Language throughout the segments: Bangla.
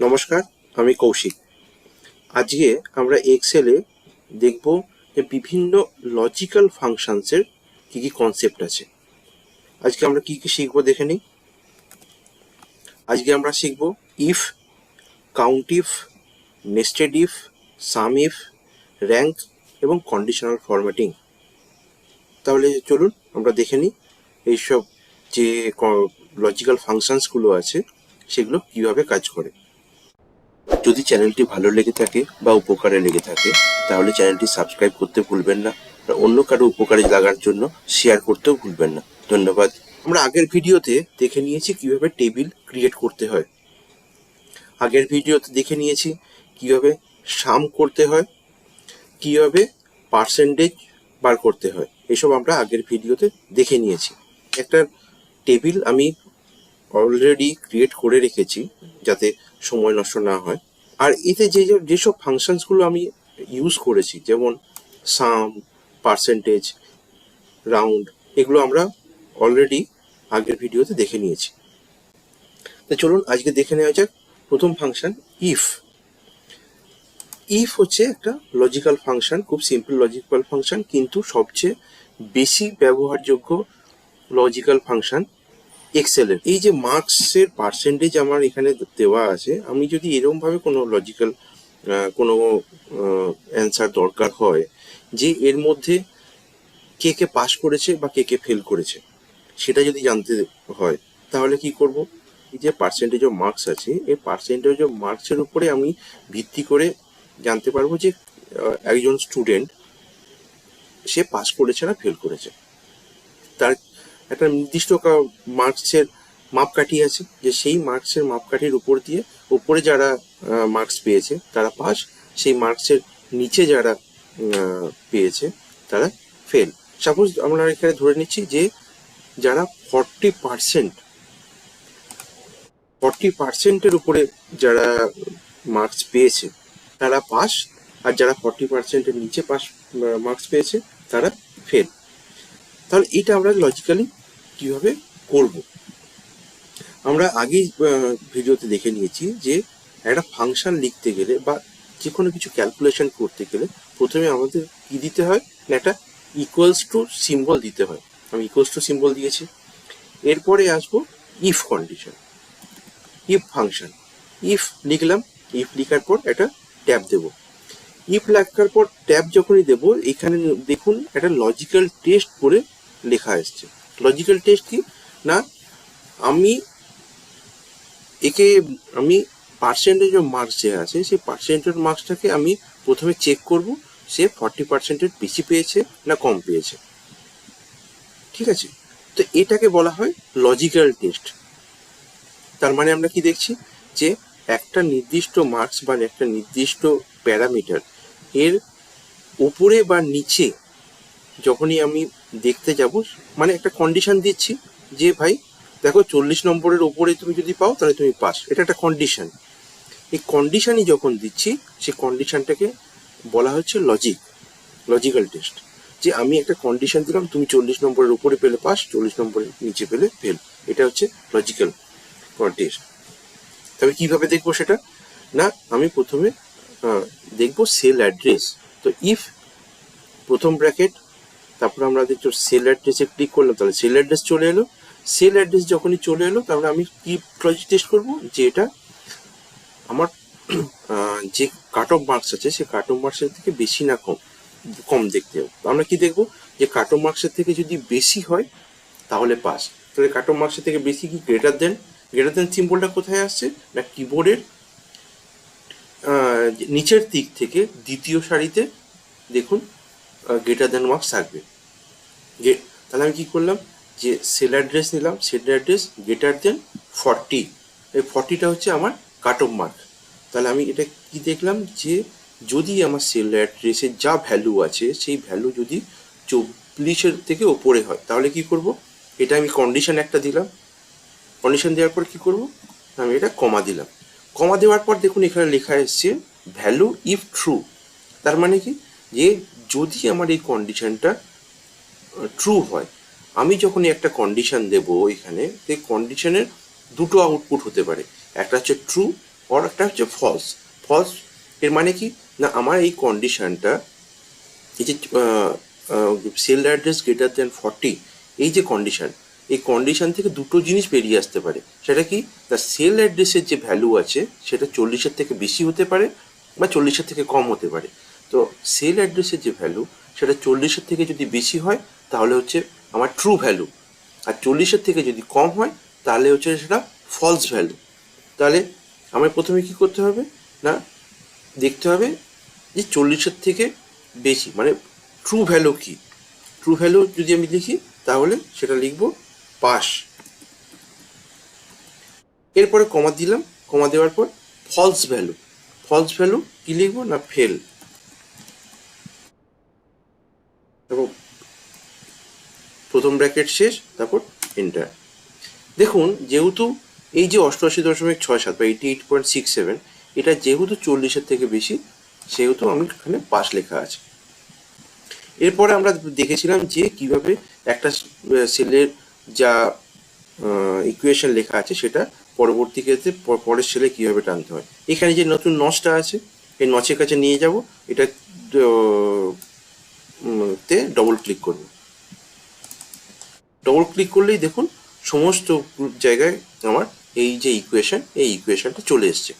নমস্কার, আমি কৌশিক। আজকে আমরা এক্সেলে দেখব যে বিভিন্ন লজিক্যাল ফাংশানসের কি কি কনসেপ্ট আছে। আজকে আমরা কি কি শিখব দেখে নিই। আজকে আমরা শিখব if count if nested if sum if rank এবং কন্ডিশনাল ফরম্যাটিং তাহলে চলুন আমরা দেখে নিই এইসব যে লজিক্যাল ফাংশানসগুলো আছে, সেগুলো কীভাবে কাজ করে। যদি চ্যানেলটি ভালো লেগে থাকে বা উপকারে লেগে থাকে, তাহলে চ্যানেলটি সাবস্ক্রাইব করতে ভুলবেন না অন্য কারও উপকারে লাগার জন্য শেয়ার করতেও ভুলবেন না। ধন্যবাদ। আমরা আগের ভিডিওতে দেখে নিয়েছি কীভাবে টেবিল ক্রিয়েট করতে হয়। আগের ভিডিওতে দেখে নিয়েছি কীভাবে সাম করতে হয়, কীভাবে পার্সেন্টেজ বার করতে হয়, এসব আমরা আগের ভিডিওতে দেখে নিয়েছি। একটা টেবিল আমি অলরেডি ক্রিয়েট করে রেখেছি যাতে সময় নষ্ট না হয়। আর এতে যে যেসব ফাংশনসগুলো আমি ইউজ করেছি, যেমন সাম পার্সেন্টেজ রাউন্ড এগুলো আমরা অলরেডি আগের ভিডিওতে দেখে নিয়েছি। তো চলুন আজকে দেখে নেওয়া যাক প্রথম ফাংশন ইফ ইফ হচ্ছে একটা লজিক্যাল ফাংশন খুব সিম্পল লজিক্যাল ফাংশন কিন্তু সবচেয়ে বেশি ব্যবহারযোগ্য লজিক্যাল ফাংশন এক্সেলের এই যে মার্কসের পার্সেন্টেজ আমার এখানে দেওয়া আছে, আমি যদি এরকম ভাবে কোনো লজিক্যাল কোনো অ্যান্সার দরকার হয় যে এর মধ্যে কে কে পাস করেছে বা কে কে ফেল করেছে, সেটা যদি জানতে হয়, তাহলে কি করব? এই যে পার্সেন্টেজ অফ মার্কস আছে, এই পার্সেন্টেজ অফ মার্কসের উপরে আমি ভিত্তি করে জানতে পারব যে একজন স্টুডেন্ট সে পাস করেছে না ফেল করেছে। তার একটা নির্দিষ্ট মার্কসের মাপকাঠি আছে, যে সেই মার্কসের মাপকাঠির উপর দিয়ে উপরে যারা মার্কস পেয়েছে, তারা পাস। সেই মার্কসের নিচে যারা পেয়েছে, তারা ফেল। সাপোজ আমরা এখানে ধরে নিচ্ছি যে যারা ফর্টি পার্সেন্ট, ফর্টি পার্সেন্টের উপরে যারা মার্কস পেয়েছে, তারা পাস। আর যারা ফর্টি পার্সেন্টের নিচে পাস মার্কস পেয়েছে, তারা ফেল। তাহলে এটা আমরা লজিক্যালি কীভাবে করব? আমরা আগেই ভিডিওতে দেখে নিয়েছি যে একটা ফাংশন লিখতে গেলে বা যে কোনো কিছু ক্যালকুলেশন করতে গেলে প্রথমে আমাদের কি দিতে হয়? না একটা ইকুয়ালস টু সিম্বল দিতে হয়। আমি ইকুয়ালস টু সিম্বল দিয়েছি। এরপরে আসব if condition if function if লিখলাম ইফ লিখার পর একটা ট্যাব দেবো। ইফ লেখার পর ট্যাব যখনই দেবো, এখানে দেখুন একটা লজিক্যাল টেস্ট করে লেখা এসছে। লজিক্যাল টেস্ট কি? না, আমি একে, আমি পার্সেন্টেজ অফ মার্কস যে আছে, সেই পার্সেন্টেজ মার্কসটাকে আমি প্রথমে চেক করব, সে ফর্টি পার্সেন্টের বেশি পেয়েছে না কম পেয়েছে। ঠিক আছে? তো এটাকে বলা হয় লজিক্যাল টেস্ট তার মানে আমরা কি দেখছি? যে একটা নির্দিষ্ট মার্কস বা একটা নির্দিষ্ট প্যারামিটার এর উপরে বা নিচে যখনই আমি দেখতে যাব। মানে একটা কন্ডিশন দিচ্ছি যে ভাই, দেখো চল্লিশ নম্বরের ওপরে তুমি যদি পাও, তাহলে তুমি পাস। এটা একটা কন্ডিশন এই কন্ডিশনই যখন দিচ্ছি, সেই কন্ডিশনটাকে বলা হচ্ছে লজিক লজিক্যাল টেস্ট যে আমি একটা কন্ডিশন দিলাম, তুমি চল্লিশ নম্বরের উপরে পেলে পাস, চল্লিশ নম্বরের নিচে পেলে ফেল এটা হচ্ছে লজিক্যাল টেস্ট তবে কীভাবে দেখব সেটা? না, আমি প্রথমে দেখব সেল অ্যাড্রেস তো ইফ প্রথম ব্র্যাকেট তারপর আমরা দেখছ সেল অ্যাড্রেসে ক্লিক করলাম, তাহলে সেল অ্যাড্রেস চলে এলো। সেল অ্যাড্রেস যখনই চলে এলো তাহলে আমি কি লজিক টেস্ট করব? যে এটা আমার যে কাট অফ মার্কস আছে সেই কাট অফ মার্কসের থেকে বেশি না কম কম দেখতে হবে। আমরা কি দেখব? যে কাট অফ মার্কসের থেকে যদি বেশি হয়, তাহলে পাস তাহলে কাট অফ মার্কসের থেকে বেশি কি গ্রেটার দেন গ্রেটার দেন সিম্বলটা কোথায় আসছে? না কিবোর্ডের নিচের দিক থেকে দ্বিতীয় সারিতে। দেখুন গ্রেটার দেন মার্কস থাকবে। যে, তাহলে আমি কী করলাম? যে সেল অ্যাড্রেস নিলাম cell address greater than forty এই ফর্টিটা হচ্ছে আমার কাট অফ মার্ক তাহলে আমি এটা কি দেখলাম? যে, যদি আমার সেল অ্যাড্রেসের যা ভ্যালু আছে, সেই ভ্যালু যদি চব্বিশের থেকে ওপরে হয়, তাহলে কি করব? এটা আমি কন্ডিশন একটা দিলাম। কন্ডিশন দেওয়ার পর কি করব? আমি এটা কমা দিলাম। কমা দেওয়ার পর দেখুন এখানে লেখা এসছে ভ্যালু ইফ ট্রু তার মানে কি? যে যদি আমার এই কন্ডিশনটা ট্রু হয়, আমি যখনই একটা কন্ডিশন দেব এখানে সেই কন্ডিশনের দুটো আউটপুট হতে পারে। একটা হচ্ছে ট্রু আর একটা হচ্ছে ফলস ফলস এর মানে কি? না, আমার এই কন্ডিশনটা এই যে cell address greater than forty এই যে কন্ডিশন এই কন্ডিশন থেকে দুটো জিনিস বেরিয়ে আসতে পারে। সেটা কি? দ্য সেল অ্যাড্রেসের যে ভ্যালু আছে, সেটা চল্লিশের থেকে বেশি হতে পারে বা চল্লিশের থেকে কম হতে পারে। তো সেল অ্যাড্রেসের যে ভ্যালু সেটা চল্লিশের থেকে যদি বেশি হয়, তাহলে হচ্ছে আমার ট্রু ভ্যালু আর চল্লিশের থেকে যদি কম হয়, তাহলে হচ্ছে সেটা ফলস ভ্যালু তাহলে আমার প্রথমে কি করতে হবে? না, দেখতে হবে যে চল্লিশের থেকে বেশি মানে ট্রু ভ্যালু কি? ট্রু ভ্যালু যদি আমি লিখি, তাহলে সেটা লিখব পাস এরপরে কমা দিলাম কমা দেওয়ার পর ফলস ভ্যালু ফলস ভ্যালু কি লিখব না ফেল এবং প্রথম ব্র্যাকেট শেষ, তারপর এন্টার দেখুন, যেহেতু এই যে অষ্টআশি দশমিক ছয় সাত বা eighty eight point six seven এটা যেহেতু চল্লিশের থেকে বেশি, সেহেতু আমি এখানে পাস লেখা আছে। এরপরে আমরা দেখেছিলাম যে কীভাবে একটা সেলের যা ইকুয়েশন লেখা আছে, সেটা পরবর্তী ক্ষেত্রে পরের সেলে কীভাবে টানতে হয়। এখানে যে নতুন নচটা আছে, এই নচের কাছে নিয়ে যাব। এটা তে ডবল ক্লিক করব ডবল ক্লিক করলেই দেখুন সমস্ত জায়গায় আমার এই যে ইকুয়েশন এই ইকুয়েশনটা চলে এসছে।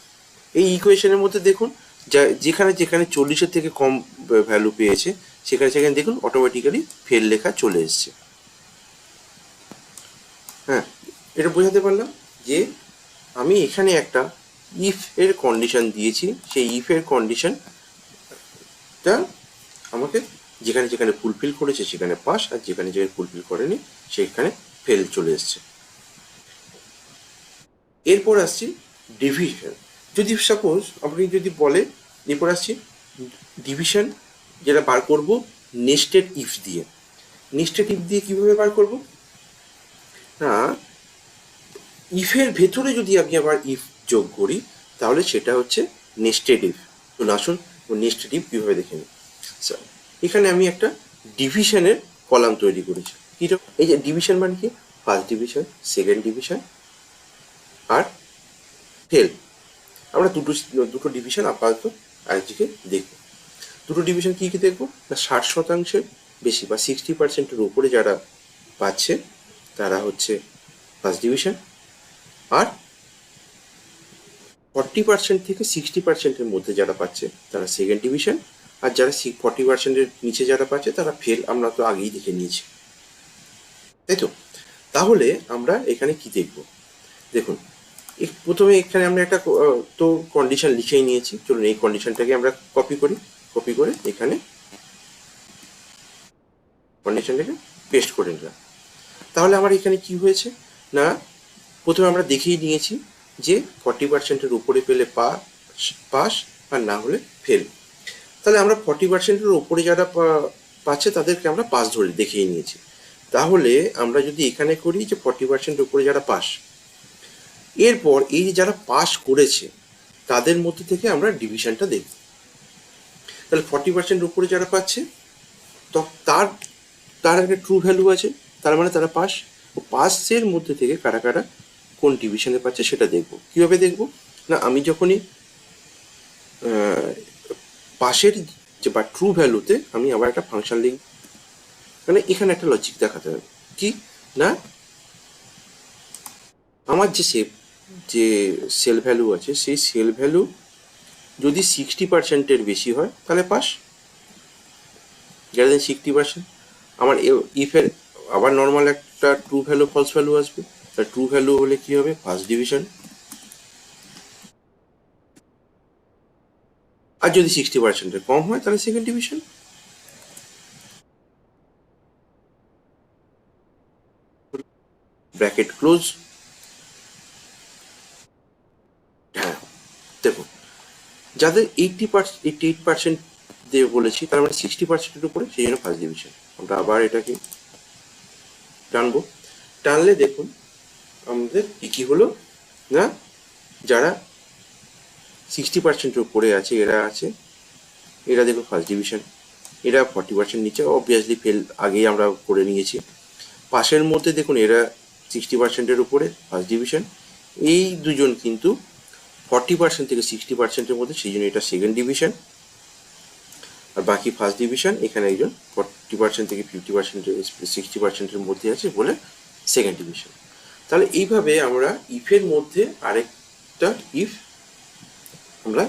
এই ইকুয়েশনের মধ্যে দেখুন যা, যেখানে যেখানে চল্লিশের থেকে কম ভ্যালু পেয়েছে, সেখানে সেখানে দেখুন অটোমেটিক্যালি ফেল লেখা চলে এসছে। হ্যাঁ এটা বোঝাতে পারলাম যে আমি এখানে একটা ইফ এর কন্ডিশন দিয়েছি, সেই ইফ এর কন্ডিশনটা আমাকে যেখানে যেখানে ফুলফিল করেছে, সেখানে পাস, আর যেখানে যেখানে ফুলফিল করেনি, সেখানে ফেল চলে এসছে। এরপর আসছি ডিভিশন যদি সাপোজ আপনি যদি বলে, এরপর আসছি ডিভিশন যেটা বার করব নেস্টেড ইফ দিয়ে। নেস্টেড ইফ দিয়ে কীভাবে বার করব? না ইফের ভেতরে যদি আমি আবার ইফ যোগ করি, তাহলে সেটা হচ্ছে নেস্টেড ইফ তো আসুন নেস্টেড ইফ কীভাবে দেখে নিই। এখানে আমি একটা ডিভিশনের কলাম তৈরি করেছি। কি এই যে ডিভিশন মানে কি? ফার্স্ট ডিভিশন সেকেন্ড ডিভিশন আর ফেল আমরা দুটো দুটো ডিভিশন আপাতত আজকে দেখব। দুটো ডিভিশন কী কী দেখব? না, ষাট শতাংশের বেশি বা সিক্সটি পার্সেন্টের উপরে যারা পাচ্ছে, তারা হচ্ছে ফার্স্ট ডিভিশন আর ফর্টি পার্সেন্ট থেকে সিক্সটি পার্সেন্টের মধ্যে যারা পাচ্ছে, তারা সেকেন্ড ডিভিশন আর যারা সি ফর্টি পার্সেন্টের নিচে যারা পাচ্ছে, তারা ফেল আমরা তো আগেই দেখে নিয়েছি। তাই তো? তাহলে আমরা এখানে কি দেখব? দেখুন প্রথমে এখানে আমরা একটা তো কন্ডিশন লিখেই নিয়েছি। চলুন এই কন্ডিশনটাকে আমরা কপি করি। কপি করে এখানে কন্ডিশনটাকে পেস্ট করে নিলাম। তাহলে আমার এখানে কি হয়েছে? না, প্রথমে আমরা দেখেই নিয়েছি যে ফর্টি পার্সেন্টের উপরে পেলে পাস পাস, আর না হলে ফেল তাহলে আমরা ফর্টি পার্সেন্টের ওপরে যারা পাচ্ছে তাদেরকে আমরা পাস ধরে দেখিয়ে নিয়েছি। তাহলে আমরা যদি এখানে করি যে ফর্টি পার্সেন্ট উপরে যারা পাস এরপর এই যে যারা পাস করেছে, তাদের মধ্যে থেকে আমরা ডিভিশনটা দেখব। তাহলে ফর্টি পার্সেন্ট উপরে যারা পাচ্ছে, তো তার তার একটা ট্রু ভ্যালু আছে, তার মানে তারা পাস ও পাসের মধ্যে থেকে কারা কারা কোন ডিভিশনে পাচ্ছে সেটা দেখব। কীভাবে দেখব? না, আমি যখনই পাশের যে বা ট্রু ভ্যালুতে আমি আবার একটা ফাংশন লিঙ্ক মানে এখানে একটা লজিক দেখাতে হবে। কি? না? আমার যে সে যে সেল ভ্যালু আছে, সেই সেল ভ্যালু যদি সিক্সটি পার্সেন্টের বেশি হয়, তাহলে পাস। গ্রেটার সিক্সটি পার্সেন্ট আমার ইফের আবার নর্মাল একটা ট্রু ভ্যালু ফলস ভ্যালু আসবে। তা ট্রু ভ্যালু হলে কি হবে? ফার্স্ট ডিভিশন আর যদি সিক্সটি পার্সেন্টের কম হয়, তাহলে সেকেন্ড ডিভিশন ব্র্যাকেট ক্লোজ হ্যাঁ দেখুন যাদের eighty percent eighty eight percent দেবে বলেছি, তার মানে সিক্সটি পার্সেন্টের উপরে, সেই জন্য ফার্স্ট ডিভিশন আমরা আবার এটাকে টানবো। টানলে দেখুন, আমাদের কি কি হলো? না? যারা সিক্সটি পার্সেন্টের উপরে আছে, এরা আছে। এরা দেখুন ফার্স্ট ডিভিশন এরা ফর্টি পার্সেন্ট নিচে অবভিয়াসলি ফেল আগেই আমরা করে নিয়েছি। পাশের মধ্যে দেখুন, এরা সিক্সটি পার্সেন্টের উপরে ফার্স্ট ডিভিশন এই দুজন কিন্তু ফর্টি পার্সেন্ট থেকে সিক্সটি পার্সেন্টের মধ্যে, সেই জন্য এটা সেকেন্ড ডিভিশন আর বাকি ফার্স্ট ডিভিশন এখানে একজন ফর্টি পার্সেন্ট থেকে ফিফটি পার্সেন্ট সিক্সটি পার্সেন্টের মধ্যে আছে বলে সেকেন্ড ডিভিশন তাহলে এইভাবে আমরা ইফের মধ্যে আরেকটা ইফ আমরা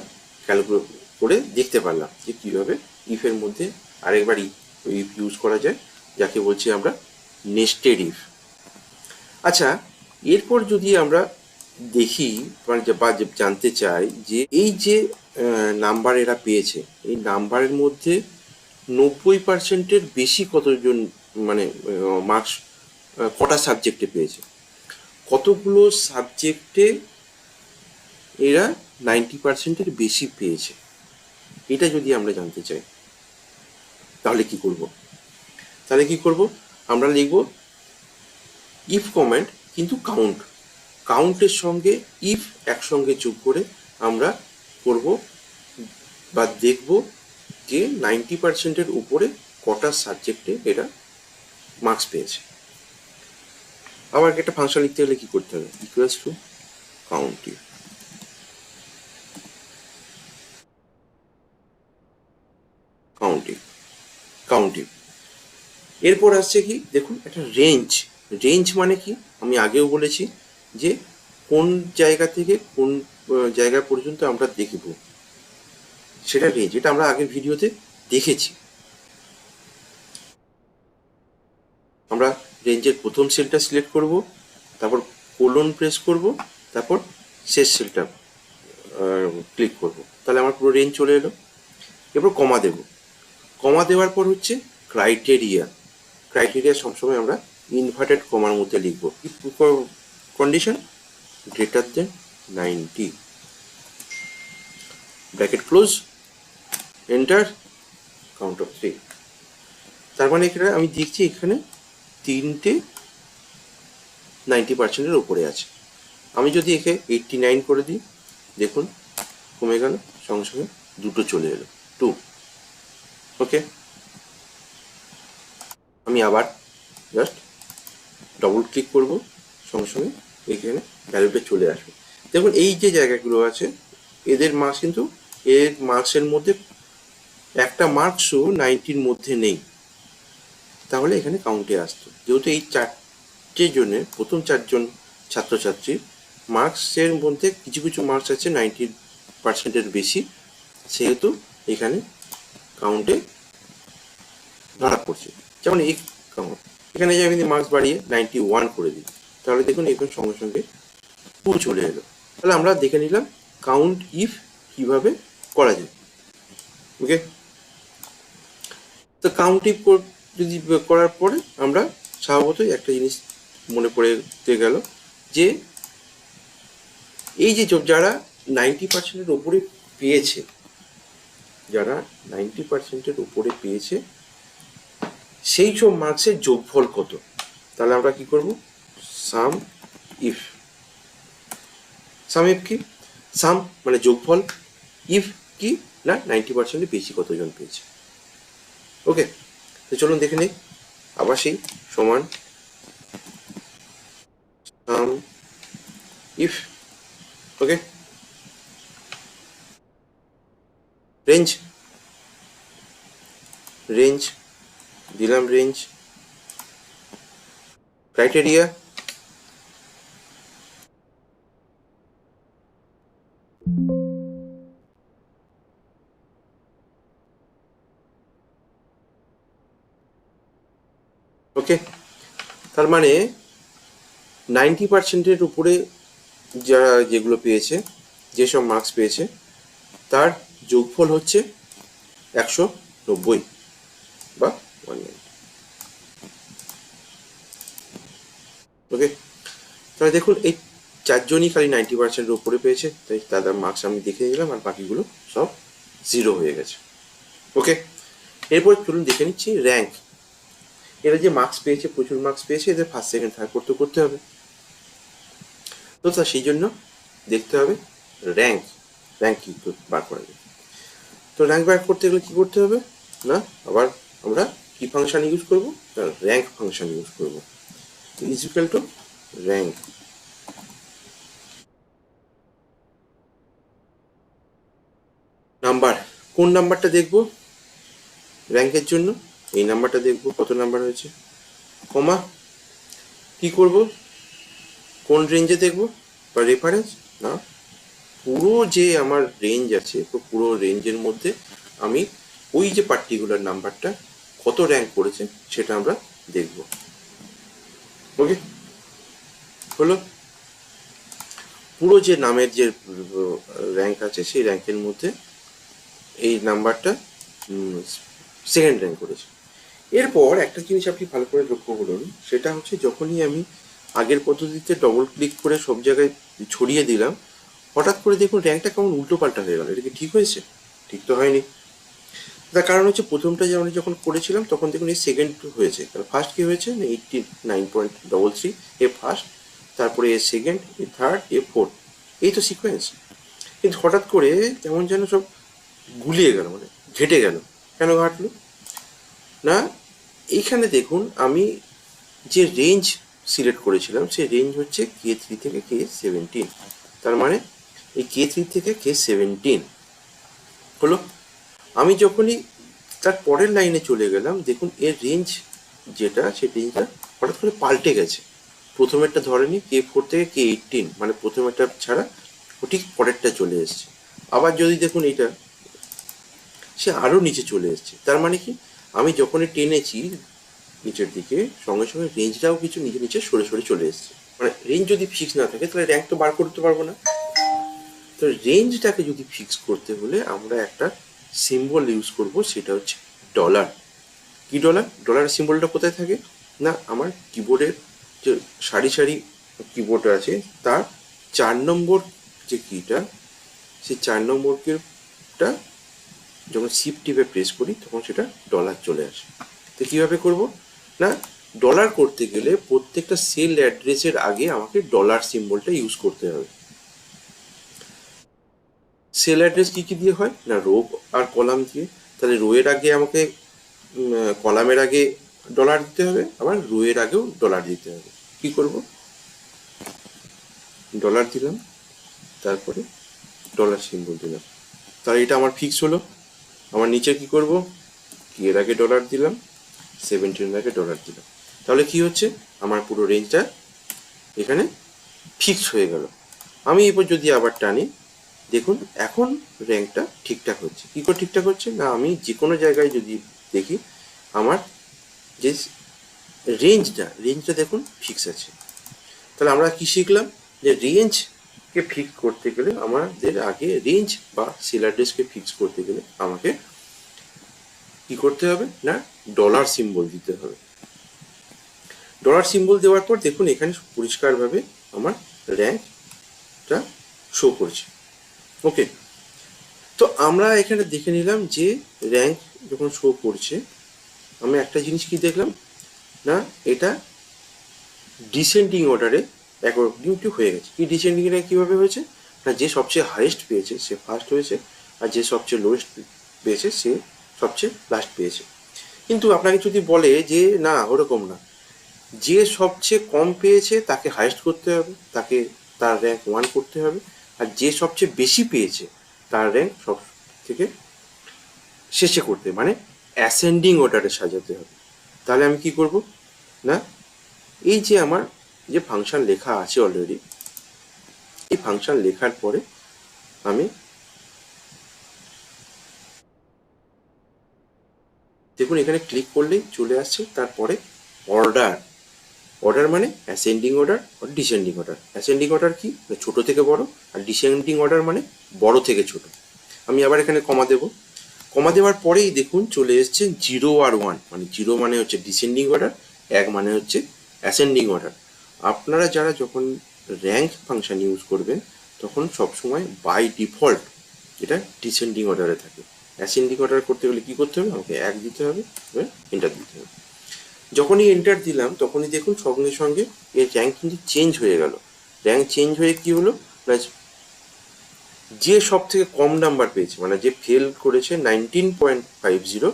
ক্যালকুলেট করে দেখতে পারলাম যে কীভাবে ইফের মধ্যে আরেকবার ইফ ইউজ করা যায়, যাকে বলছি আমরা নেস্টেড ইফ আচ্ছা এরপর যদি আমরা দেখি মানে বা জানতে চাই যে এই যে নাম্বার এরা পেয়েছে, এই নাম্বারের মধ্যে নব্বই পার্সেন্টের বেশি কতজন মানে মার্কস কটা সাবজেক্টে পেয়েছে? কতগুলো সাবজেক্টে এরা নাইনটি পার্সেন্টের বেশি পেয়েছে। এটা যদি আমরা জানতে চাই, তাহলে কি করব? তাহলে কি করব? আমরা লিখব ইফ কমেন্ট কিন্তু কাউন্ট কাউন্টের সঙ্গে ইফ একসঙ্গে যোগ করে আমরা করব বা দেখব যে নাইনটি পার্সেন্টের উপরে কটা সাবজেক্টে এরা মার্কস পেয়েছে। আবার একটা ফাংশন লিখতে হলে কি করতে হবে? ইকুয়ালস টু কাউন্টিং কাউন্টিং এরপর আসছে কি? দেখুন, একটা রেঞ্জ রেঞ্জ মানে কি? আমি আগেও বলেছি যে কোন জায়গা থেকে কোন জায়গা পর্যন্ত আমরা দেখব। সেটা রেঞ্জ এটা আমরা আগের ভিডিওতে দেখেছি। আমরা রেঞ্জের প্রথম সেলটা সিলেক্ট করব, তারপর কোলন প্রেস করব, তারপর শেষ সেলটা ক্লিক করব। তাহলে আমার পুরো রেঞ্জ চলে এলো। এরপর কমা দেব। কমা দেওয়ার পর হচ্ছে ক্রাইটেরিয়া ক্রাইটেরিয়া সবসময় আমরা ইনভার্টেড কমার মধ্যে লিখব। Condition greater than ninety bracket close enter count of three তার মানে এখানে আমি দেখছি এখানে তিনটে নাইনটি পার্সেন্টের উপরে আছে। আমি যদি একে এইটটি নাইন করে দিই, দেখুন কমে গেল, সঙ্গে সঙ্গে দুটো চলে এলো। টু ওকে আমি আবার জাস্ট ডবল ক্লিক করব, সঙ্গে সঙ্গে এখানে ভ্যালুটা চলে আসবে। দেখুন, এই যে জায়গাগুলো আছে, এদের মার্কস কিন্তু, এর মার্কসের মধ্যে একটা মার্কসও নাইনটির মধ্যে নেই। তাহলে এখানে কাউন্টে আসতো। যেহেতু এই চারটে জনের, প্রথম চারজন ছাত্রছাত্রীর মার্কসের মধ্যে কিছু কিছু মার্কস আছে নাইনটি পার্সেন্টের বেশি। সেহেতু এখানে কাউন্টে ধরা পড়ছে। যেমন এই এখানে যে আমি যদি মার্কস বাড়িয়ে নাইনটি ওয়ান করে দিই, তাহলে দেখুন এখন সঙ্গে সঙ্গে টু চলে এলো। তাহলে আমরা দেখে নিলাম কাউন্ট ইফ কীভাবে করা যায়। ওকে তো কাউন্ট ইফ যদি করার পরে আমরা স্বভাবতই একটা জিনিস মনে পড়ে গেল যে এই যে যারা নাইনটি পার্সেন্টের ওপরে পেয়েছে, যারা নাইনটি পার্সেন্টের উপরে পেয়েছে সেই সব মার্কসের যোগফল কত? তাহলে আমরা কি করব? সাম ইফ। সাম ইফ কি? সাম মানে যোগফল। ইফ কি? না, নাইনটি পার্সেন্টের বেশি কতজন পেয়েছে? ওকে, তো চলুন দেখে নিই। আবার সেই সমান sum if. Okay. Range. Range দিলাম রেঞ্জ ক্রাইটেরিয়া ওকে তার মানে নাইনটি পার্সেন্টের উপরে যারা যেগুলো পেয়েছে যেসব মার্কস পেয়েছে, তার যোগফল হচ্ছে একশো নব্বই। বা ওয়ান ওকে তাহলে দেখুন, এই চারজনই খালি নাইনটি পার্সেন্টের উপরে পেয়েছে, তাই তাদের মার্কস আমি দেখে নিলাম আর বাকিগুলো সব জিরো হয়ে গেছে। ওকে এরপর চলুন দেখে নিচ্ছি র্যাঙ্ক এরা যে মার্কস পেয়েছে, প্রচুর মার্কস পেয়েছে, এদের ফার্স্ট সেকেন্ড থার্ড করতে করতে হবে। তো তা সেই জন্য দেখতে হবে র্যাঙ্ক র্যাঙ্ক কি? বার করা যায় তো র্যাঙ্ক বার করতে গেলে কি করতে হবে? না, আবার আমরা কি ফাংশন ইউজ করব? র্যাঙ্ক ফাংশন ইউজ করব। Is equal to rank number কোন নাম্বারটা দেখব? র্যাঙ্কের জন্য। এই নাম্বারটা দেখব, কত নাম্বার হয়েছে? কমা, কি করব? কোন রেঞ্জে দেখব? বা রেফারেন্স না। পুরো যে আমার রেঞ্জ আছে পুরো রেঞ্জের মধ্যে আমি ওই যে পার্টিকুলার নাম্বারটা কত র্যাঙ্ক করেছে সেটা আমরা দেখব। ওকে হলো? পুরো যে নামের যে র্যাঙ্ক আছে সেই র্যাঙ্কের মধ্যে এই নাম্বারটা সেকেন্ড র্যাঙ্ক করেছে। এরপর একটা জিনিস আপনি ভালো করে লক্ষ্য করুন, সেটা হচ্ছে যখনই আমি আগের পদ্ধতিতে ডবল ক্লিক করে সব জায়গায় ছড়িয়ে দিলাম, হঠাৎ করে দেখুন র্যাঙ্কটা কেমন উল্টো পাল্টা হয়ে গেল। এটা কি ঠিক হয়েছে? ঠিক তো হয়নি। তার কারণ হচ্ছে প্রথমটা যে আমরা যখন করেছিলাম, তখন দেখুন এই সেকেন্ড হয়েছে। তাহলে ফার্স্ট কি হয়েছে? না eighty nine point double three এ ফার্স্ট তারপরে এ সেকেন্ড এ থার্ড এ ফোর্থ এই তো সিকোয়েন্স কিন্তু হঠাৎ করে কেমন যেন সব গুলিয়ে গেল মানে ঘেটে গেল। কেন ঘাটলো? না, এইখানে দেখুন আমি যে রেঞ্জ সিলেক্ট করেছিলাম, সেই রেঞ্জ হচ্ছে কে থ্রি থেকে কে সেভেন্টিন তার মানে এই কে থ্রি থেকে কে সেভেন্টিন হলো আমি যখনই তার পরের লাইনে চলে গেলাম, দেখুন এর রেঞ্জ যেটা, সেই রেঞ্জটা হঠাৎ করে পাল্টে গেছে। প্রথমেরটা ধরেনি কে ফোর থেকে কে এইটিন মানে প্রথমেরটা ছাড়া ও ঠিক পরেরটা চলে এসছে। আবার যদি দেখুন এটা সে আরও নিচে চলে এসছে। তার মানে কি? আমি যখনই টেনেছি নিচের দিকে, সঙ্গে সঙ্গে রেঞ্জটাও কিছু নিচে নিচে সরে সরে চলে এসছে। মানে রেঞ্জ যদি ফিক্স না থাকে, তাহলে র্যাঙ্ক তো বার করতে পারব না। তো রেঞ্জটাকে যদি ফিক্স করতে হলে আমরা একটা সিম্বল ইউজ করব সেটা হচ্ছে ডলার কি ডলার ডলার সিম্বলটা কোথায় থাকে? না, আমার কিবোর্ডের যে সারি সারি কিবোর্ড আছে, তার চার নম্বর যে কিটা সেই চার নম্বর কিটা যখন সিপ টিপে প্রেস করি, তখন সেটা ডলার চলে আসে। তো কীভাবে করব? না ডলার করতে গেলে প্রত্যেকটা সেল অ্যাড্রেসের আগে আমাকে ডলার সিম্বলটা ইউজ করতে হবে। সেল অ্যাড্রেস কী কী দিয়ে হয়? না রো আর কলাম দিয়ে। তাহলে রোয়ের আগে আমাকে কলামের আগে ডলার দিতে হবে, আবার রোয়ের আগেও ডলার দিতে হবে। কি করব? ডলার দিলাম, তারপরে ডলার সিম্বল দিলাম। তাহলে এটা আমার ফিক্স হলো। আমার নিচে কি করব? কি এর আগে ডলার দিলাম সেভেন্টিনের আগে ডলার দিলাম। তাহলে কি হচ্ছে? আমার পুরো রেঞ্জটা এখানে ফিক্স হয়ে গেল। আমি এরপর যদি আবার টানি দেখুন, এখন র্যাঙ্কটা ঠিকঠাক হচ্ছে। কী করে ঠিকঠাক হচ্ছে? না, আমি যে কোনো জায়গায় যদি দেখি, আমার যে রেঞ্জটা রেঞ্জটা দেখুন ফিক্স আছে। তাহলে আমরা কি শিখলাম? যে রেঞ্জকে ফিক্স করতে গেলে আমাদের আগে রেঞ্জ বা সেলার ডেস্ককে ফিক্স করতে গেলে আমাকে কি করতে হবে? না ডলার সিম্বল দিতে হবে। ডলার সিম্বল দেওয়ার পর দেখুন, এখানে পরিষ্কারভাবে আমার র্যাঙ্কটা শো করছে। ওকে তো আমরা এখানে দেখে নিলাম যে র্যাঙ্ক যখন শো করছে, আমি একটা জিনিস কি দেখলাম? না, এটা ডিসেন্ডিং অর্ডারে অ্যাকর্ডিং টু হয়ে গেছে। কি ডিসেন্ডিং এ কীভাবে হয়েছে? না, যে সবচেয়ে হাইয়েস্ট পেয়েছে, সে ফার্স্ট হয়েছে, আর যে সবচেয়ে লোয়েস্ট পেয়েছে, সে সবচেয়ে লাস্ট পেয়েছে। কিন্তু আপনাকে যদি বলে যে, না, ওরকম না। যে সবচেয়ে কম পেয়েছে, তাকে হাইয়েস্ট করতে হবে, তাকে তার র্যাঙ্ক ওয়ান করতে হবে। আর যে সবচেয়ে বেশি পেয়েছে, তার র্যাঙ্ক সব থেকে শেষে করতে মানে অ্যাসেন্ডিং অর্ডারে সাজাতে হবে। তাহলে আমি কি করব? না, এই যে আমার যে ফাংশন লেখা আছে অলরেডি এই ফাংশন লেখার পরে আমি দেখুন, এখানে ক্লিক করলেই চলে আসছে। তারপরে অর্ডার অর্ডার মানে অ্যাসেন্ডিং অর্ডার আর ডিসেন্ডিং অর্ডার অ্যাসেন্ডিং অর্ডার কি? ছোট থেকে বড় আর ডিসেন্ডিং অর্ডার মানে বড় থেকে ছোট। আমি আবার এখানে কমা দেব। কমা দেওয়ার পরেই দেখুন চলে এসছে জিরো আর ওয়ান মানে জিরো মানে হচ্ছে ডিসেন্ডিং অর্ডার এক মানে হচ্ছে অ্যাসেন্ডিং অর্ডার আপনারা যারা যখন র্যাঙ্ক ফাংশন ইউজ করবেন, তখন সবসময় বাই ডিফল্ট এটা ডিসেন্ডিং অর্ডারে থাকে। অ্যাসেন্ডিং অর্ডার করতে গেলে কী করতে হবে? আমাকে এক দিতে হবে এন্টার দিতে হবে। যখনই এন্টার দিলাম, তখনই দেখুন সঙ্গে সঙ্গে এর র্যাঙ্ক কিন্তু চেঞ্জ হয়ে গেল। র্যাঙ্ক চেঞ্জ হয়ে কি হলো? না যে সব থেকে কম নাম্বার পেয়েছে মানে যে ফেল করেছে নাইনটিন পয়েন্ট ফাইভ জিরো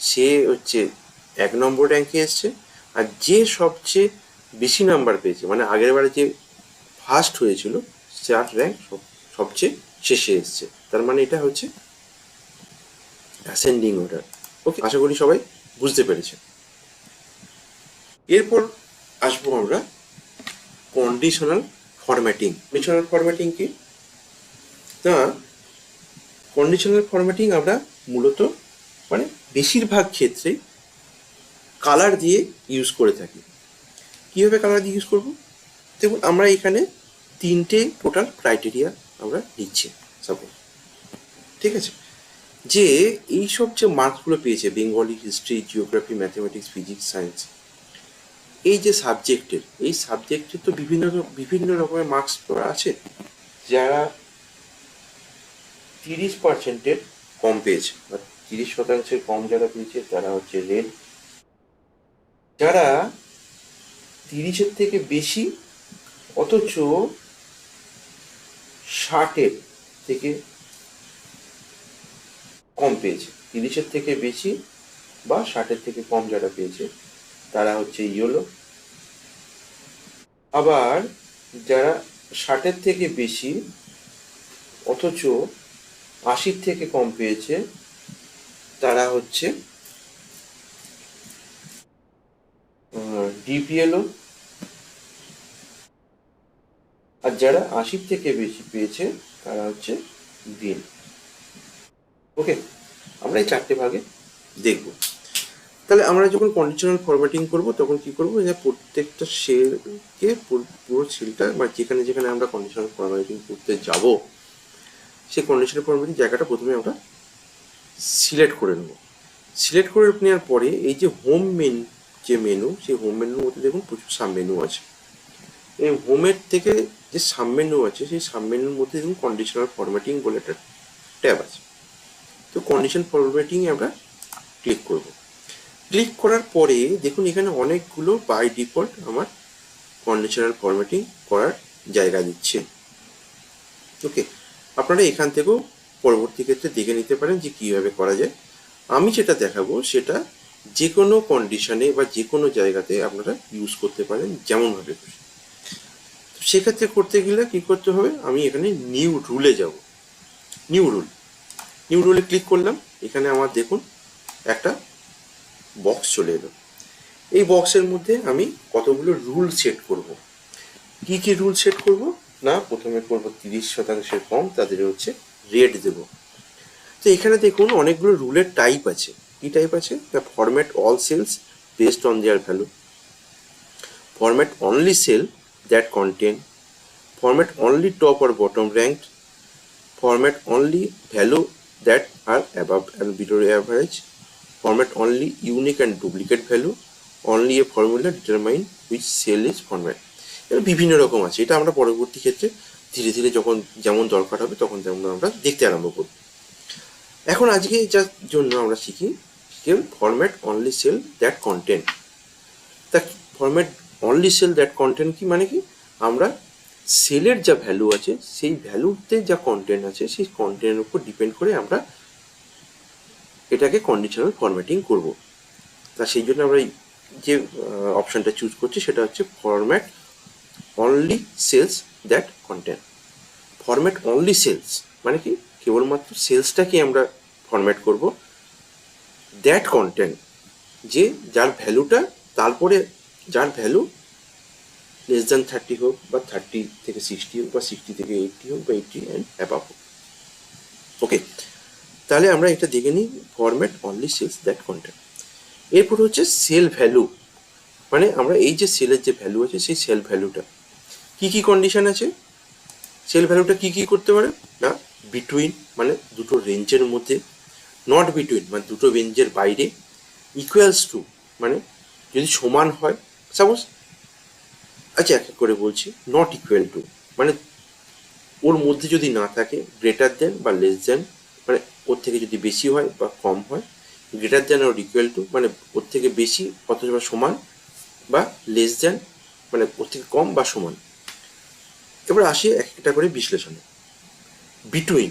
সে হচ্ছে এক নম্বর র্যাঙ্কে এসছে। আর যে সবচেয়ে বেশি নাম্বার পেয়েছে মানে আগের বারে যে ফার্স্ট হয়েছিল, তার র্যাঙ্ক সব, সবচেয়ে শেষে এসছে। তার মানে এটা হচ্ছে অ্যাসেন্ডিং অর্ডার ওকে আশা করি সবাই বুঝতে পেরেছে। এরপর আসব আমরা কন্ডিশনাল ফরম্যাটিং কন্ডিশনাল ফরম্যাটিং কি? না কন্ডিশনাল ফরম্যাটিং আমরা মূলত মানে বেশিরভাগ ক্ষেত্রে কালার দিয়ে ইউজ করে থাকি। কীভাবে কালার দিয়ে ইউজ করব? দেখুন, আমরা এখানে তিনটে টোটাল ক্রাইটেরিয়া আমরা নিচ্ছি সাপোজ ঠিক আছে? যে এই সব যে মার্কসগুলো পেয়েছে Bengali history geography mathematics physics science এই যে সাবজেক্টের এই সাবজেক্টের তো বিভিন্ন বিভিন্ন রকমের মার্কস আছে, যারা তিরিশ পার্সেন্টের কম পেয়েছে, বা তিরিশ শতাংশের কম যারা পেয়েছে, তারা হচ্ছে রেড যারা তিরিশের থেকে বেশি, অথচ ষাটের থেকে কম পেয়েছে তিরিশের থেকে বেশি বা ষাটের থেকে কম যারা পেয়েছে তারা হচ্ছে ইয়েলো আবার যারা ষাটের থেকে বেশি, অথচ আশির থেকে কম পেয়েছে, তারা হচ্ছে ডিপিএলও আর যারা আশির থেকে বেশি পেয়েছে, তারা হচ্ছে গ্রিন ওকে আমরা এই চারটে ভাগে দেখব। তাহলে আমরা যখন কন্ডিশনাল ফরম্যাটিং করব, তখন কি করব? যে প্রত্যেকটা সেলকে পুরো সেলটা বা যেখানে যেখানে আমরা কন্ডিশনাল ফরম্যাটিং করতে যাব, সেই কন্ডিশনাল ফরম্যাটিং জায়গাটা প্রথমে আমরা সিলেক্ট করে নেব। সিলেক্ট করে নেওয়ার পরে এই যে হোম মেন যে মেনু সেই হোম মেনুর মধ্যে দেখুন প্রচুর সাব মেনু আছে। এই হোমের থেকে যে সাব মেনু আছে, সেই সাব মেনুর মধ্যে দেখুন কন্ডিশনাল ফরম্যাটিং বলে একটা ট্যাব আছে। তো কন্ডিশন ফরম্যাটিং আমরা ক্লিক করব। ক্লিক করার পরে দেখুন এখানে অনেকগুলো বাই ডিফল্ট আমার কন্ডিশনাল ফরম্যাটিং করার জায়গা দিচ্ছে। ওকে আপনারা এখান থেকেও পরবর্তী ক্ষেত্রে দেখে নিতে পারেন যে কীভাবে করা যায়। আমি যেটা দেখাবো সেটা যে কোনো কন্ডিশনে বা যে কোনো জায়গাতে আপনারা ইউজ করতে পারেন যেমনভাবে খুশি। সেক্ষেত্রে করতে গেলে কি করতে হবে? আমি এখানে নিউ রুলে যাব। নিউ রুল নিউ রুলে ক্লিক করলাম। এখানে আমার দেখুন একটা বক্স চলে এলো। এই বক্সের মধ্যে আমি কতগুলো রুল সেট করব। কি কি রুল সেট করব? না, প্রথমে করব তিরিশ শতাংশের কম তাদের হচ্ছে রেট দেব। তো এখানে দেখুন অনেকগুলো রুলের টাইপ আছে। কি টাইপ আছে? The format all cells based on their value format only cell that contain format only top R bottom rank format only value that are above and below average format only unique and duplicate value, only a formula determine which cell is format. এর বিভিন্ন রকম আছে, এটা আমরা পরবর্তী ক্ষেত্রে ধীরে ধীরে যখন যেমন দরকার হবে তখন তেমন আমরা দেখতে আরম্ভ করব। এখন আজকে যার জন্য আমরা শিখি cell format only cell that content তা format only cell that content কি মানে কি? আমরা সেলের যা ভ্যালু আছে, সেই ভ্যালুতে যা কন্টেন্ট আছে, সেই কন্টেন্টের উপর ডিপেন্ড করে আমরা এটাকে কন্ডিশনাল ফরম্যাটিং করব। তা সেই জন্য আমরা যে অপশানটা চুজ করছি, সেটা হচ্ছে format only cells that content format only cells মানে কি? কেবলমাত্র সেলসটাকে আমরা ফরম্যাট করব। দ্যাট কন্টেন্ট যে যার ভ্যালুটা তারপরে যার ভ্যালু লেস দ্যান থার্টি হোক বা থার্টি থেকে সিক্সটি হোক বা সিক্সটি থেকে এইটটি হোক বা এইটটি অ্যান্ড অ্যাবাভ হোক। ওকে তাহলে আমরা এটা দেখে নিই format only cells that content এরপর হচ্ছে সেল ভ্যালু মানে আমরা এই যে সেলের যে ভ্যালু আছে, সেই সেল ভ্যালুটা কি কি কন্ডিশন আছে? সেল ভ্যালুটা কি কি করতে পারে? না বিটুইন মানে দুটো রেঞ্জের মধ্যে। নট বিটুইন মানে দুটো রেঞ্জের বাইরে। ইকুয়ালস টু মানে যদি সমান হয় সাপোজ আচ্ছা এক এক করে বলছি নট ইকুয়াল টু মানে ওর মধ্যে যদি না থাকে গ্রেটার দেন বা লেস দেন ওর থেকে যদি বেশি হয় বা কম হয় greater than or equal to মানে ওর থেকে বেশি অথচ বা সমান বা লেস দেন মানে ওর থেকে কম বা সমান। এবার আসি এক একটা করে বিশ্লেষণে। বিটুইন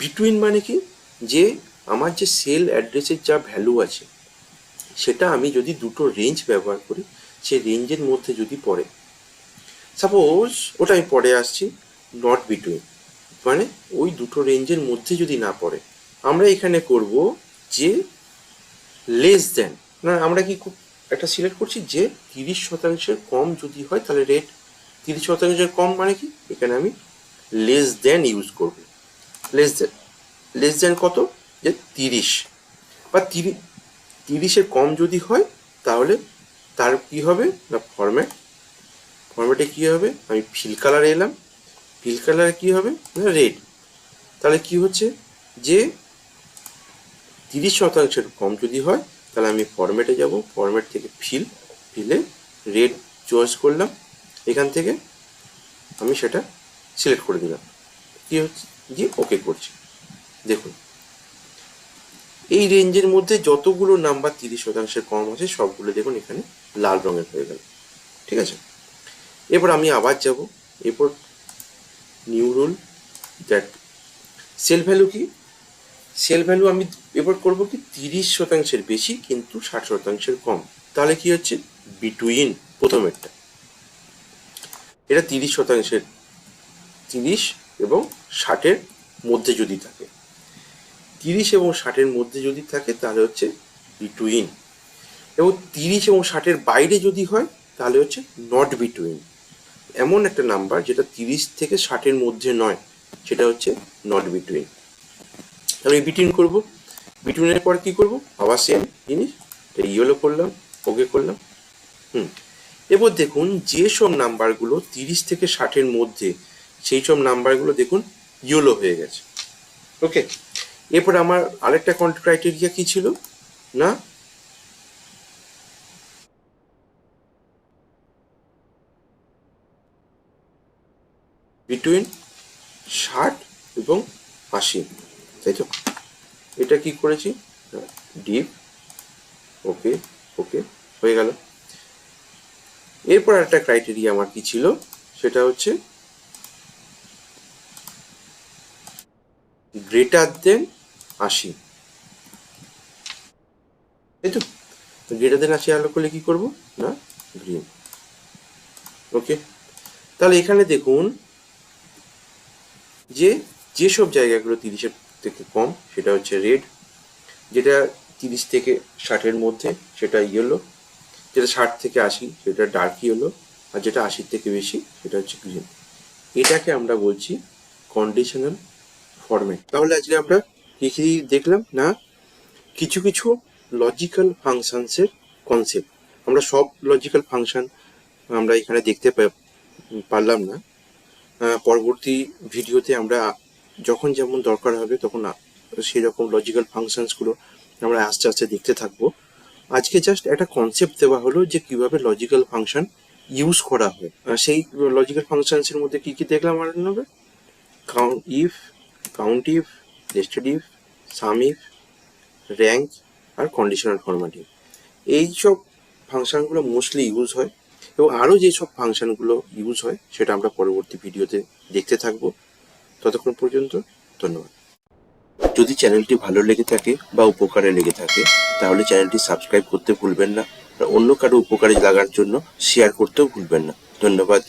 বিটুইন মানে কি? যে আমার যে সেল অ্যাড্রেসের যা ভ্যালু আছে, সেটা আমি যদি দুটো রেঞ্জ ব্যবহার করি, সেই রেঞ্জের মধ্যে যদি পড়ে সাপোজ ওটা আমি পরে আসছি নট বিটুইন মানে ওই দুটো রেঞ্জের মধ্যে যদি না পড়ে, আমরা এখানে করব যে লেস দেন না, আমরা কি খুব একটা সিলেক্ট করছি যে তিরিশ শতাংশের কম যদি হয়, তাহলে রেট তিরিশ শতাংশের কম মানে কি? এখানে আমি লেস দেন ইউজ করব। লেস দেন লেস দেন কত? যে তিরিশ। বা তিরিশ তিরিশের কম যদি হয়, তাহলে তার কি হবে? না ফরম্যাট ফরম্যাটে কি হবে? আমি ফিল কালারে এলাম। ফিল কালারে কি হবে? না রেড তাহলে কি হচ্ছে? যে তিরিশ শতাংশের কম যদি হয়, তাহলে আমি ফরম্যাটে যাব। ফরম্যাট থেকে ফিল ফিলে রেড চয়েস করলাম। এখান থেকে আমি সেটা সিলেক্ট করে দিলাম। কি হচ্ছে? দিয়ে ওকে করছি। দেখুন, এই রেঞ্জের মধ্যে যতগুলো নাম্বার তিরিশ শতাংশের কম আছে, সবগুলো দেখুন এখানে লাল রঙের হয়ে গেল। ঠিক আছে? এরপর আমি আবার যাব। এরপর new rule that cell value কি? সেল ভ্যালু আমি এবার করব কি তিরিশ শতাংশের বেশি কিন্তু ষাট শতাংশের কম। তাহলে কি হচ্ছে? বিটুইন প্রথমেরটা। এটা তিরিশ শতাংশের, তিরিশ এবং ষাটের মধ্যে যদি থাকে। তিরিশ এবং ষাটের মধ্যে যদি থাকে তাহলে হচ্ছে বিটুইন এবং তিরিশ এবং ষাটের বাইরে যদি হয় তাহলে হচ্ছে নট বিটুইন এমন একটা নাম্বার যেটা তিরিশ থেকে ষাটের মধ্যে নয়, সেটা হচ্ছে নট বিটুইন আমি বিটুইন করব। বিটুইনের পর কি করব? আবার সেম জিনিস ইয়েলো করলাম ওকে করলাম, হুম। এবার দেখুন যেসব নাম্বারগুলো তিরিশ থেকে ষাটের মধ্যে, সেই সব নাম্বারগুলো দেখুন ইয়েলো হয়ে গেছে। ওকে এরপর আমার আরেকটা ক্রাইটেরিয়া কি ছিল? না? বিটুইন ষাট এবং আশি। তাই তো? এটা কি করেছি? ডিপ ওকে ওকে হয়ে গেল। এরপর একটা ক্রাইটেরিয়া আমার কি ছিল? সেটা হচ্ছে গ্রেটার দেন আশি। তাই তো? গ্রেটার দেন আশি আলো করলে কি করব? না গ্রিন ওকে তাহলে এখানে দেখুন যে যেসব জায়গাগুলো তিরিশের থেকে কম, সেটা হচ্ছে রেড, যেটা তিরিশ থেকে ষাটের মধ্যে, সেটা ইয়েলো যেটা ষাট থেকে আশি, সেটা ডার্ক ইয়েলো আর যেটা আশির থেকে বেশি, সেটা হচ্ছে গ্রিন এটাকে আমরা বলছি কন্ডিশনাল ফরম্যাট তাহলে আজকে আমরা কি দেখলাম না, কিছু কিছু লজিক্যাল ফাংশনসের কনসেপ্ট আমরা সব লজিক্যাল ফাংশন আমরা এখানে দেখতে পারলাম না। পরবর্তী ভিডিওতে আমরা যখন যেমন দরকার হবে তখন সেই রকম লজিক্যাল ফাংশনসগুলো আমরা আস্তে আস্তে দেখতে থাকব। আজকে জাস্ট একটা কনসেপ্ট দেওয়া হলো যে কীভাবে লজিক্যাল ফাংশন ইউজ করা হয়। সেই লজিক্যাল ফাংশনসের মধ্যে কি কি দেখলাম আর নেবে count if count if nested if sum if rank R conditional formatting এই সব ফাংশনগুলো মোস্টলি ইউজ হয়। এবং আরও যেসব ফাংশানগুলো ইউজ হয়, সেটা আমরা পরবর্তী ভিডিওতে দেখতে থাকব। ততক্ষণ পর্যন্ত ধন্যবাদ। যদি চ্যানেলটি ভালো লেগে থাকে বা উপকারে লেগে থাকে, তাহলে চ্যানেলটি সাবস্ক্রাইব করতে ভুলবেন না। অন্য কারও উপকারে লাগার জন্য শেয়ার করতেও ভুলবেন না। ধন্যবাদ।